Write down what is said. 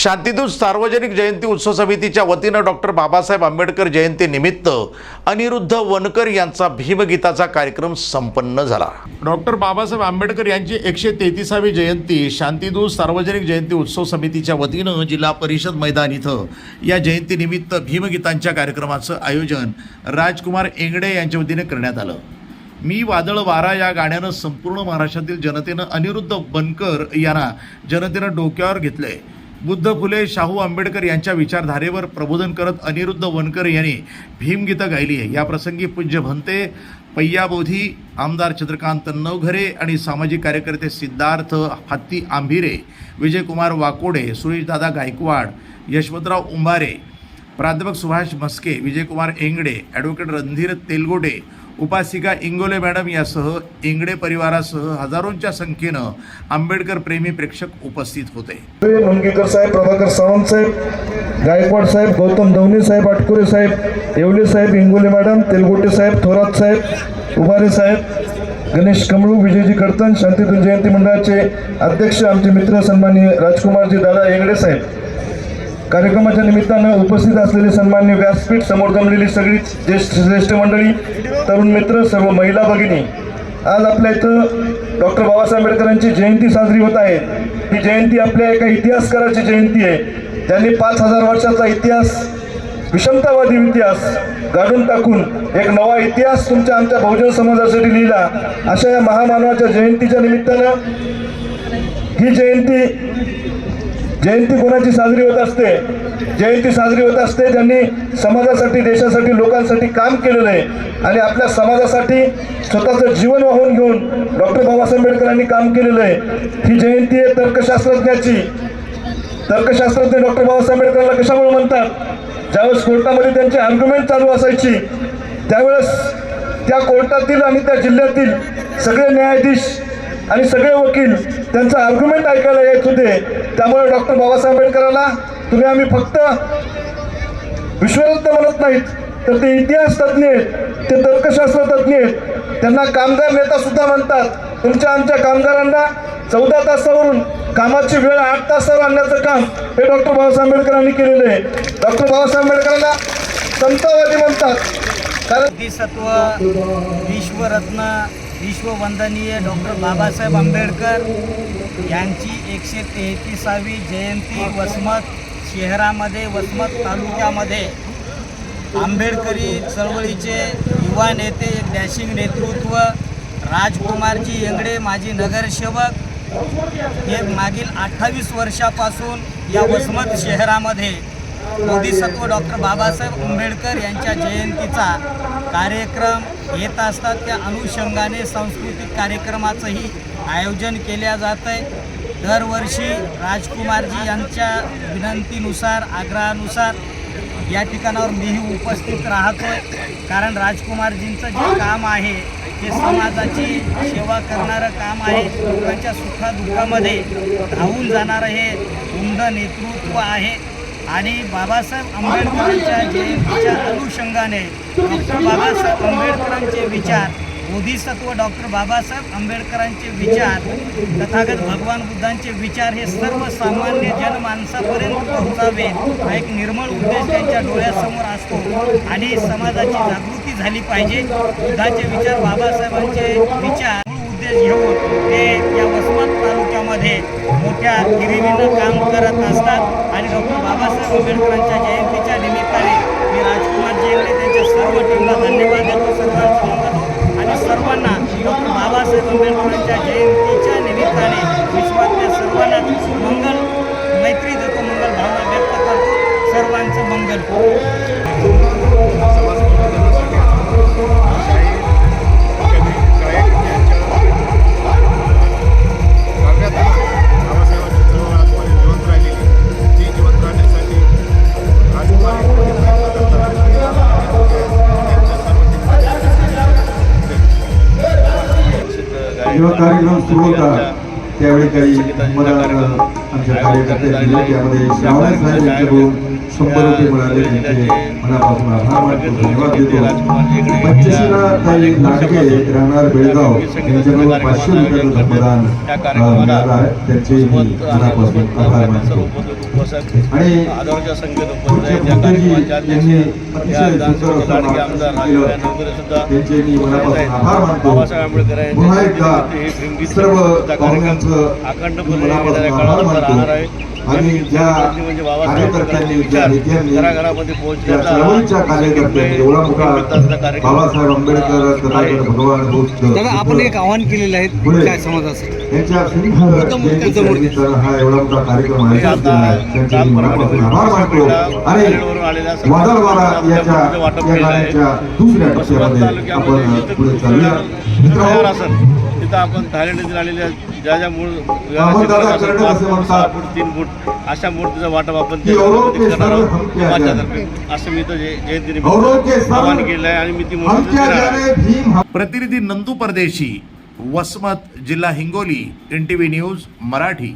शांतीदूत सार्वजनिक जयंती उत्सव समितीच्या वतीनं डॉक्टर बाबासाहेब आंबेडकर जयंतीनिमित्त अनिरुद्ध वनकर यांचा भीमगीताचा कार्यक्रम संपन्न झाला. डॉक्टर बाबासाहेब आंबेडकर यांची एकशे तेहतीसावी जयंती शांतीदूत सार्वजनिक जयंती उत्सव समितीच्या वतीनं जिल्हा परिषद मैदान इथं या जयंतीनिमित्त भीमगीतांच्या कार्यक्रमाचं आयोजन राजकुमार एंगडे यांच्या वतीने करण्यात आलं. मी वादळ वारा या गाण्यानं संपूर्ण महाराष्ट्रातील जनतेनं अनिरुद्ध बनकर यांना जनतेनं डोक्यावर घेतलं आहे बुद्ध फुले शाहू आंबेडकर यांच्या विचारधारेवर प्रबोधन करत अनिरुद्ध वनकर यांनी भीमगीतं गायली आहे. या प्रसंगी पूज्य भंते पय्याबोधी आमदार चंद्रकांत नवघरे आणि सामाजिक कार्यकर्ते सिद्धार्थ हत्ती आंभिरे विजयकुमार वाकोडे सुरेशदादा गायकवाड यशवंतराव उंबारे प्राध्यापक सुभाष मस्के विजयकुमार एंगडे ॲडव्होकेट रणधीर तेलगोटे उपासिका इंगोले मॅडम यासह इंगडे परिवारासह हजारोंच्या संख्येनं आंबेडकर प्रेमी प्रेक्षक उपस्थित होते. मुनगेकर साहेब प्रभाकर सावंत साहेब गायकवाड साहेब गौतम दवणे साहेब आटकुरे साहेब येवले साहेब इंगोले मॅडम तेलगोटे साहेब थोरात साहेब उभारे साहेब गणेश कमळू विजयजी कडतन शांतीतून जयंती मंडळाचे अध्यक्ष आमचे मित्र सन्माननीय राजकुमारजी दादा येंगडे साहेब. कार्यक्रमाच्या निमित्तानं उपस्थित असलेले सन्मान्य व्यासपीठ समोर जमलेली सगळी ज्येष्ठ श्रेष्ठ मंडळी तरुण मित्र सर्व महिला भगिनी. आज आपल्या इथं डॉक्टर बाबासाहेब आंबेडकरांची जयंती साजरी होत आहे. ही जयंती आपल्या एका इतिहासकाराची जयंती आहे. त्यांनी पाच हजार वर्षाचा इतिहास विषमतावादी इतिहास गाडून टाकून एक नवा इतिहास तुमच्या आमच्या बहुजन समाजासाठी लिहिला अशा या महामानवाच्या जयंतीच्या निमित्तानं ही जयंती जयंती कोणाची साजरी होत असते? जयंती साजरी होत असते ज्यांनी समाजासाठी देशासाठी लोकांसाठी काम केलेलं आहे आणि आपल्या समाजासाठी स्वतःचं जीवन वाहून घेऊन डॉक्टर बाबासाहेब आंबेडकरांनी काम केलेलं आहे. ही जयंती आहे तर्कशास्त्रज्ञाची. तर्कशास्त्रज्ञ डॉक्टर बाबासाहेब आंबेडकरांना कशामुळे म्हणतात? ज्यावेळेस कोर्टामध्ये त्यांची आर्ग्युमेंट चालू असायची त्यावेळेस त्या कोर्टातील आणि त्या जिल्ह्यातील सगळे न्यायाधीश आणि सगळे वकील त्यांचं आर्ग्युमेंट ऐकायला येत होते. त्यामुळे डॉक्टर बाबासाहेब आंबेडकरांना तुम्ही आम्ही फक्त विश्वरत्न म्हणत नाहीत तर ते इतिहास तज्ज्ञ आहेत ते तर्कशास्त्र तज्ज्ञ आहेत. त्यांना कामगार नेता सुद्धा म्हणतात. तुमच्या आमच्या कामगारांना चौदा तासावरून कामाची वेळ आठ तासावर आणण्याचं काम हे डॉक्टर बाबासाहेब आंबेडकरांनी केलेलं आहे. डॉक्टर बाबासाहेब आंबेडकरांना समतावादी म्हणतात. कारण विश्वरत्न विश्ववंदनीय डॉक्टर बाबासाहेब आंबेडकर यांची एकशे तेहतीसावी जयंती वसमत शहरामध्ये वसमत तालुक्यामध्ये. आंबेडकरी चळवळीचे युवा नेते एक डॅशिंग नेतृत्व राजकुमारजी येंगडे माजी नगरसेवक हे मागील अठ्ठावीस वर्षापासून या वसमत शहरामध्ये बोधिसत्व डॉक्टर बाबासाहेब आंबेडकर यांच्या जयंतीचा कार्यक्रम येत असतात. त्या अनुषंगाने सांस्कृतिक कार्यक्रमाचंही आयोजन केल्या जात आहे दरवर्षी राजकुमारजी यांच्या विनंतीनुसार आग्रहानुसार या ठिकाणावर मीही उपस्थित राहतोय. कारण राजकुमारजींचं जे काम आहे ते समाजाची सेवा करणारं काम आहे. लोकांच्या सुखादुःखामध्ये धावून जाणारं हे उमद नेतृत्व आहे. आणि बाबासाहेब आंबेडकरांच्या विचार अनुषंगाने डॉक्टर बाबासाहेब आंबेडकरांचे विचार बोधिसत्व डॉक्टर बाबासाहेब आंबेडकरांचे विचार तथागत भगवान बुद्धांचे विचार हे सर्वसामान्य जनमानसापर्यंत पोहोचावे हा एक निर्मळ उद्देश त्यांच्या डोळ्यासमोर असतो आणि समाजाची जागृती झाली पाहिजे. बुद्धाचे विचार बाबासाहेबांचे विचार उद्देश घेऊन ते मोठ्या हिरिरीनं काम करत असतात. आणि डॉक्टर बाबासाहेब आंबेडकरांच्या जयंतीच्या निमित्ताने मी राजकुमार जेंगडे त्यांच्या सर्व टीमला धन्यवाद देतो. सर्वांचं कार्यक्रम सुरू होता त्यावेळी काही मदत आमच्या कार्यकर्त्यांनी दिले त्यामध्ये श्रावण साहेब यांच्याकडून शंभर रुपये मिळाले त्यांचे मनापासून आभार मानतो. धन्यवाद देतो. पंचशीला राहणार बेळगाव. यांच्याकडून पाचशे रुपयाचं धर्मदान मिळालं आहे. त्यांचे मनापासून आभार मानतो. आणि यांनी अतिशय सुंदर असं मार्गदर्शन केलं. त्यांचे मी मनापासून आभार मानतो. पुन्हा एकदा सर्व पाहुण्यांचं मनापासून आभार मानतो. आणि ज्या कार्यकर्त्यांनी ज्या नेत्यांनी ज्या चळवळीच्या कार्यकर्त्यांनी एवढा मोठा बाबासाहेब आंबेडकर भगवान बुद्ध दादा आपण एक आवाहन केलेलं आहे. काय समाजासाठी यांच्या हा एवढा मोठा कार्यक्रम आहे. त्यांचे मी मनापासून आभार मानतो. आणि वादळवाडा याच्या या गाण्याच्या दुसऱ्या टप्प्यामध्ये आपण पुढे चालूया. मित्रांनो तिथं आपण थायलंड आलेल्या ज्या ज्या मूळ तीन फूट अशा मूर्तीचा वाटप आपण करणार आहोत माझ्यातर्फे. असं मी तो जयंती औरों के सर्व आवाहन केलं आहे आणि मी ती मूर्ती प्रतिनिधी नंदू परदेशी वसमत जिल्हा Hingoli N T V news Marathi.